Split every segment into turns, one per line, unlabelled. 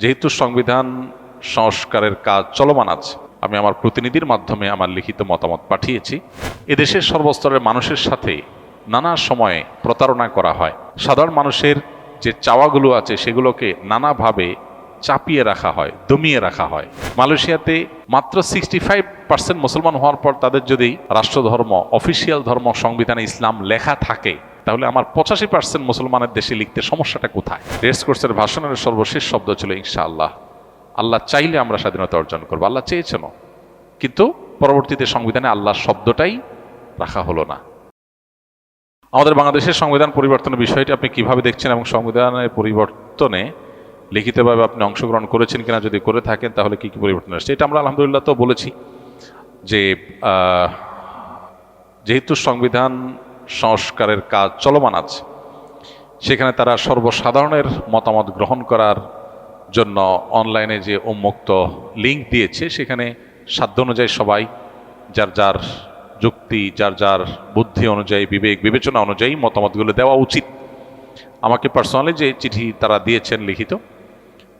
যেহেতু সংবিধান, সংস্কারের কাজ চলমান আছে, আমি আমার প্রতিনিধির মাধ্যমে আমার লিখিত মতামত পাঠিয়েছি। এদেশের সর্বস্তরের মানুষের সাথে নানা সময়ে প্রতারণা করা হয়। সাধারণ মানুষের যে চাওয়াগুলো আছে, সেগুলোকে নানাভাবে চাপিয়ে রাখা হয়, দমিয়ে রাখা হয়। মালয়েশিয়াতে মাত্র সিক্সটি ফাইভ পার্সেন্ট মুসলমান হওয়ার পর তাদের যদি রাষ্ট্রধর্ম অফিসিয়াল ধর্ম, সংবিধানে ইসলাম লেখা থাকে তাহলে আমার পঁচাশি পার্সেন্ট মুসলমানের দেশে লিখতে সমস্যাটা কোথায়? রেস কোর্সের ভাষণের সর্বশেষ শব্দ ছিল ইনশাআল্লাহ। আল্লাহ চাইলে আমরা স্বাধীনতা অর্জন করব, আল্লাহ চেয়েছেন। কিন্তু পরবর্তীতে সংবিধানে আল্লাহর শব্দটাই রাখা হলো না। আমাদের বাংলাদেশের সংবিধান পরিবর্তনের বিষয়টি আপনি কীভাবে দেখছেন এবং সংবিধানের পরিবর্তনে লিখিতভাবে আপনি অংশগ্রহণ করেছেন কিনা যদি করে থাকেন, তাহলে কি কি পরিবর্তন আসছে? এটা আমরা আলহামদুলিল্লাহ তো বলেছি যে যেহেতু সংবিধান সংস্কারের কাজ চলমান আছে। সেখানে তারা সর্বসাধারণের মতামত গ্রহণ করার জন্য অনলাইনে যে উন্মুক্ত লিঙ্ক দিয়েছে, সেখানে সাধ্য অনুযায়ী সবাই, যার যার যুক্তি, যার যার বুদ্ধি অনুযায়ী, বিবেক, বিবেচনা অনুযায়ী মতামতগুলো দেওয়া উচিত। আমাকে পার্সোনালি যে চিঠি তারা দিয়েছেন লিখিত,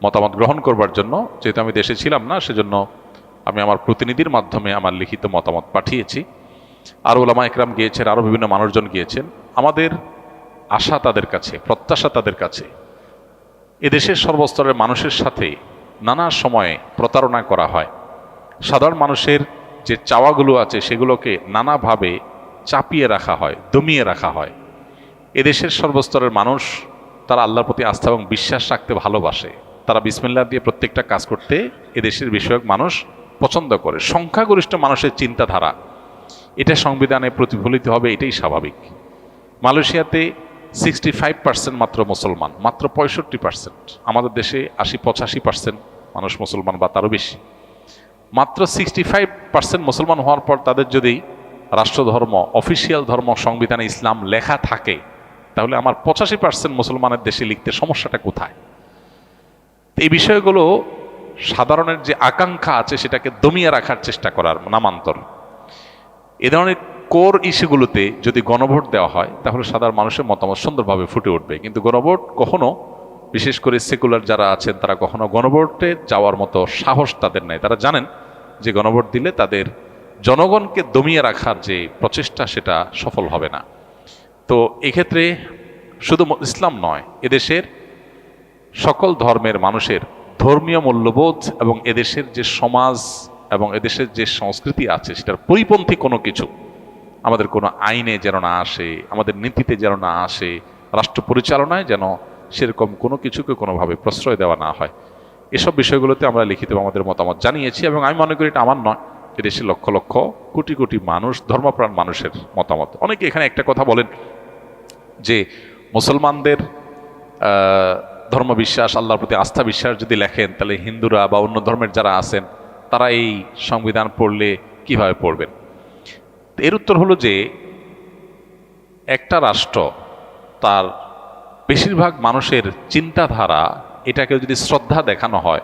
মতামত গ্রহণ করবার জন্য, যেহেতু আমি দেশে ছিলাম না, সেজন্য আমি আমার প্রতিনিধির মাধ্যমে আমার লিখিত মতামত পাঠিয়েছি। আরও ওলামা একরাম গিয়েছেন আরও বিভিন্ন মানুষজন গিয়েছেন। আমাদের আশা তাদের কাছে, প্রত্যাশা তাদের কাছে। এদেশের সর্বস্তরের মানুষের সাথে নানা সময়ে প্রতারণা করা হয়। সাধারণ মানুষের যে চাওয়াগুলো আছে, সেগুলোকে নানাভাবে চাপিয়ে রাখা হয়, দমিয়ে রাখা হয়। এদেশের সর্বস্তরের মানুষ, তারা আল্লাহর প্রতি আস্থা এবং বিশ্বাস রাখতে ভালোবাসে। তারা বিসমিল্লা দিয়ে প্রত্যেকটা কাজ করতে এদেশের বিষয়ক মানুষ পছন্দ করে। সংখ্যাগরিষ্ঠ মানুষের চিন্তাধারা এটা সংবিধানে প্রতিফলিত হবে, এটাই স্বাভাবিক। মালয়েশিয়াতে সিক্সটি ফাইভ পার্সেন্ট মাত্র মুসলমান, মাত্র পঁয়ষট্টি পার্সেন্ট আমাদের দেশে আশি, পঁচাশি পার্সেন্ট মানুষ মুসলমান বা তারও বেশি। মাত্র সিক্সটি ফাইভ পার্সেন্ট মুসলমান হওয়ার পর তাদের যদি রাষ্ট্রধর্ম অফিসিয়াল ধর্ম, সংবিধানে ইসলাম লেখা থাকে, তাহলে আমার পঁচাশি পার্সেন্ট মুসলমানের দেশে লিখতে সমস্যাটা কোথায়? এই বিষয়গুলো সাধারণের যে আকাঙ্ক্ষা আছে, সেটাকে দমিয়ে রাখার চেষ্টা করার নামান্তর। এ ধরনের কোর ইস্যুগুলোতে যদি গণভোট দেওয়া হয়, তাহলে সাধারণ মানুষের মতামত সুন্দরভাবে ফুটে উঠবে। কিন্তু গণভোট কখনো, বিশেষ করে সেকুলার যারা আছেন, তারা কখনো গণভোটে যাওয়ার মতো সাহস তাদের নেই। তারা জানেন যে গণভোট দিলে তাদের জনগণকে দমিয়ে রাখার যে প্রচেষ্টা, সেটা সফল হবে না। তো এক্ষেত্রে শুধু ইসলাম নয়, এদেশের সকল ধর্মের মানুষের ধর্মীয় মূল্যবোধ এবং এদেশের যে সমাজ এবং এদেশের যে সংস্কৃতি আছে, সেটার পরিপন্থী কোনো কিছু, আমাদের কোনো আইনে যেন না আসে, আমাদের নীতিতে যেন না আসে, রাষ্ট্র পরিচালনায় যেন সেরকম কোনো কিছুকে কোনোভাবে প্রশ্রয় দেওয়া না হয়। এসব বিষয়গুলোতে আমরা লিখিত আমাদের মতামত জানিয়েছি এবং আমি মনে করি এটা আমার নয় এদেশে লক্ষ লক্ষ কোটি কোটি মানুষ, ধর্মপ্রাণ মানুষের মতামত। অনেকে এখানে একটা কথা বলেন যে মুসলমানদের ধর্মবিশ্বাস, আল্লাহর প্রতি আস্থা বিশ্বাস যদি লেখেন, তাহলে হিন্দুরা বা অন্য ধর্মের যারা আছেন তারা এই সংবিধান পড়লে কীভাবে পড়বেন? এর উত্তর হলো যে, একটা রাষ্ট্র তার বেশিরভাগ মানুষের চিন্তাধারা এটাকে যদি শ্রদ্ধা দেখানো হয়,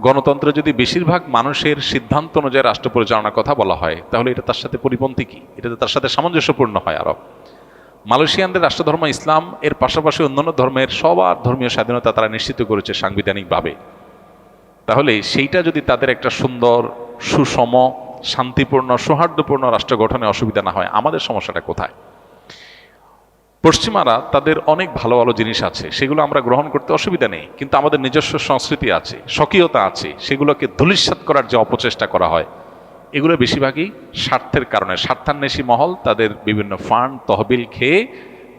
গণতন্ত্রে যদি বেশিরভাগ মানুষের সিদ্ধান্ত অনুযায়ী রাষ্ট্র পরিচালনার কথা বলা হয়, তাহলে এটা তার সাথে পরিপন্থী কি? এটা তার সাথে সামঞ্জস্যপূর্ণ হয় আরও। মালয়েশিয়ানদের রাষ্ট্রধর্ম ইসলাম, এর পাশাপাশি অন্যান্য ধর্মের সবার ধর্মীয় স্বাধীনতা তারা নিশ্চিত করেছে সাংবিধানিকভাবে। তাহলে সেইটা যদি তাদের একটা সুন্দর, সুষম, শান্তিপূর্ণ, সৌহার্দ্যপূর্ণ রাষ্ট্র গঠনে অসুবিধা না হয়, আমাদের সমস্যাটা কোথায়? পশ্চিমারা তাদের অনেক ভালো ভালো জিনিস আছে, সেগুলো আমরা গ্রহণ করতে অসুবিধা নেই, কিন্তু আমাদের নিজস্ব সংস্কৃতি আছে, স্বকীয়তা আছে, সেগুলোকে ধূলিসাৎ করার যে অপচেষ্টা করা হয়, এগুলো বেশিরভাগই স্বার্থের কারণে, স্বার্থান্বেষী মহল তাদের বিভিন্ন ফান্ড, তহবিল খেয়ে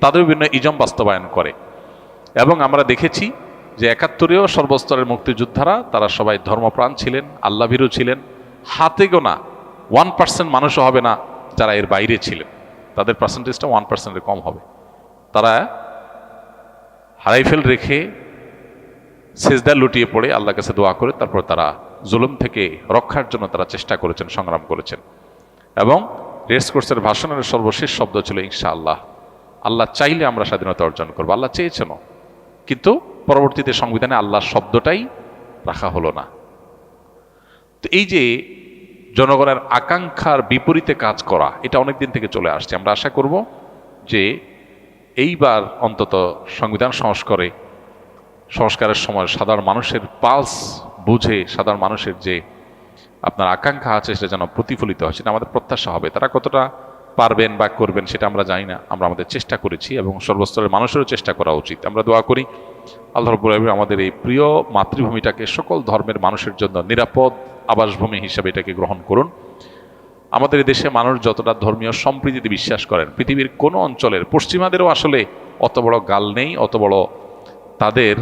তাদের বিভিন্ন ইজম বাস্তবায়ন করে। এবং আমরা দেখেছি যে একাত্তরেও সর্বস্তরের মুক্তিযোদ্ধারা, তারা সবাই ধর্মপ্রাণ ছিলেন আল্লাভীরু ছিলেন। হাতে গোনা ওয়ান পার্সেন্ট মানুষও হবে না যারা এর বাইরে ছিলেন। তাদের পার্সেন্টেজটা ওয়ান পার্সেন্টের কম হবে। তারা হারাইফেল রেখে সেজদা লুটিয়ে পড়ে আল্লাহ কাছে দোয়া করে, তারপর তারা জুলুম থেকে রক্ষার জন্য তারা চেষ্টা করেছেন, সংগ্রাম করেছেন। এবং রেস কোর্সের ভাষণের সর্বশেষ শব্দ ছিল, ইনশাআল্লাহ। আল্লাহ আল্লাহ চাইলে আমরা স্বাধীনতা অর্জন করব, আল্লাহ চেয়েছেন কিন্তু পরবর্তীতে সংবিধানে আল্লাহর শব্দটাই রাখা হলো না। তো এই যে জনগণের আকাঙ্ক্ষার বিপরীতে কাজ করা, এটা অনেক দিন থেকে চলে আসছে। আমরা আশা করব যে এইবার অন্তত সংবিধান সংস্কারে, সংস্কারের সময় সাধারণ মানুষের পালস বুঝে, সাধারণ মানুষের যে আপনার আকাঙ্ক্ষা আছে, সেটা যেন প্রতিফলিত হয়, সেটা আমাদের প্রত্যাশা হবে। তারা কতটা পারবেন বা করবেন, সেটা আমরা জানি না। আমরা আমাদের চেষ্টা করেছি এবং সর্বস্তরের মানুষেরও চেষ্টা করা উচিত। আমরা দোয়া করি আল্লাহ রব্বুল আলামিন আমাদের এই প্রিয় মাতৃভূমিটাকে সকল ধর্মের মানুষের জন্য নিরাপদ আবাসভূমি হিসাবে এটাকে গ্রহণ করুন। আমাদের দেশে মানুষ যতটা ধর্মীয় সম্প্রীতিতে বিশ্বাস করেন, পৃথিবীর কোনো অঞ্চলের, পশ্চিমাদেরও আসলে অত বড় গাল নেই, অত বড় তাদের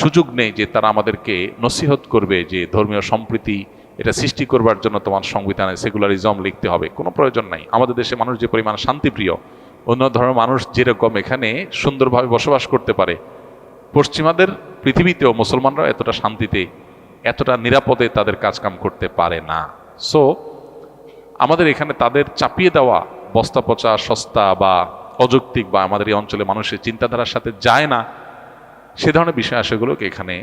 সুযোগ নেই যে তারা আমাদেরকে নসিহত করবে যে ধর্মীয় সম্প্রীতি এটা সৃষ্টি করবার জন্য তোমার সংবিধানে সেকুলারিজম লিখতে হবে। কোনো প্রয়োজন নাই। আমাদের দেশে মানুষ যে পরিমাণ শান্তিপ্রিয় অন্য ধর্মের মানুষ যেরকম এখানে সুন্দরভাবে বসবাস করতে পারে, পশ্চিমাদের পৃথিবীতেও মুসলমানরা এতটা শান্তিতে, এতটা নিরাপদে তাদের কাজকাম করতে পারে না। সো আমাদের এখানে তাদের চাপিয়ে দেওয়া বস্তা পচা, সস্তা বা অযৌক্তিক বা আমাদের এই অঞ্চলে মানুষের চিন্তাধারার সাথে যায় না, সে ধরনের বিষয় আশয়গুলোকে এখানে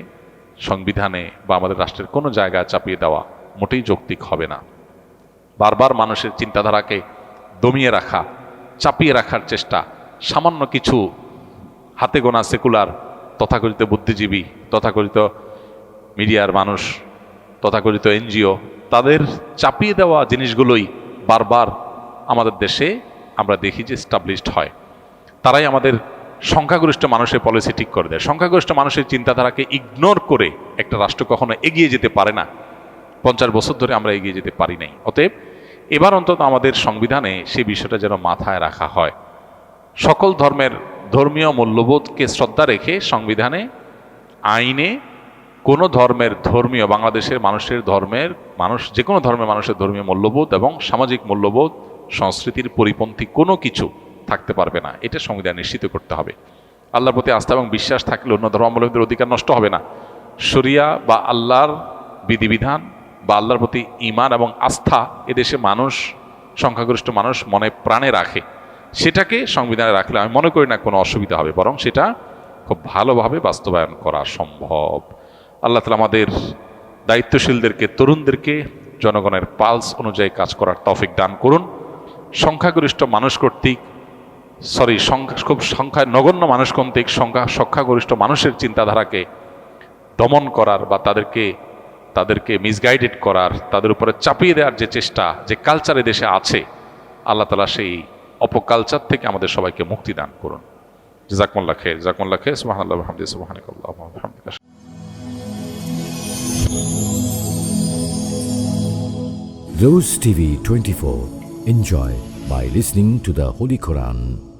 সংবিধানে বা আমাদের রাষ্ট্রের কোনো জায়গায় চাপিয়ে দেওয়া মোটেই যৌক্তিক হবে না। বারবার মানুষের চিন্তাধারাকে দমিয়ে রাখা চাপিয়ে রাখার চেষ্টা। সামান্য কিছু হাতে গোনা সেকুলার, তথাকথিত বুদ্ধিজীবী, তথাকথিত মিডিয়ার মানুষ, তথাকথিত এনজিও, তাদের চাপিয়ে দেওয়া জিনিসগুলোই বারবার আমাদের দেশে আমরা দেখি যে স্টাবলিশড হয়। তারাই আমাদের সংখ্যাগরিষ্ঠ মানুষের পলিসি ঠিক করে দেয়। সংখ্যাগরিষ্ঠ মানুষের চিন্তাধারাকে ইগনোর করে একটা রাষ্ট্র কখনো এগিয়ে যেতে পারে না। পঞ্চাশ বছর ধরে আমরা এগিয়ে যেতে পারি নাই। অতএব এবার অন্তত আমাদের সংবিধানে সে বিষয়টা যেন মাথায় রাখা হয়। সকল ধর্মের ধর্মীয় মূল্যবোধকে শ্রদ্ধা রেখে সংবিধানে, আইনে কোনো ধর্মের ধর্মীয়, বাংলাদেশের মানুষের ধর্মের মানুষ যে কোনো ধর্মের মানুষের ধর্মীয় মূল্যবোধ এবং সামাজিক মূল্যবোধ, সংস্কৃতির পরিপন্থী কোনো কিছু থাকতে পারবে না। এটা সংবিধান নিশ্চিত করতে হবে। আল্লাহর প্রতি আস্থা এবং বিশ্বাস থাকলে অন্য ধর্মাবলম্বীদের অধিকার নষ্ট হবে না। শরিয়া বা আল্লাহর বিধিবিধান বা আল্লাহর প্রতি ইমান এবং আস্থা এদেশে মানুষ, সংখ্যাগরিষ্ঠ মানুষ মনে প্রাণে রাখে, সেটাকে সংবিধানে রাখলে আমি মনে করি না কোনো অসুবিধা হবে, বরং সেটা খুব ভালোভাবে বাস্তবায়ন করা সম্ভব। আল্লাহ তালা আমাদের দায়িত্বশীলদেরকে, তরুণদেরকে জনগণের পালস অনুযায়ী কাজ করার তৌফিক দান করুন। সংখ্যাগরিষ্ঠ মানুষ কর্তৃক, সরি, সংখ্যা, খুব সংখ্যায় নগণ্য মানুষ কর্তৃক সংখ্যা, সংখ্যাগরিষ্ঠ মানুষের চিন্তাধারাকে দমন করার বা তাদেরকে তাদেরকে মিসগাইডেড করার, তাদের উপরে চাপিয়ে দেওয়ার যে চেষ্টা, যে কালচার দেশে আছে, আল্লাহ তালা সেই অপকালচার থেকে আমাদের সবাইকে মুক্তি দান করুন জাকমুল্লা খে জাকমুল্লা খে সুবাহ
Rose TV 24. Enjoy by listening to the Holy Quran.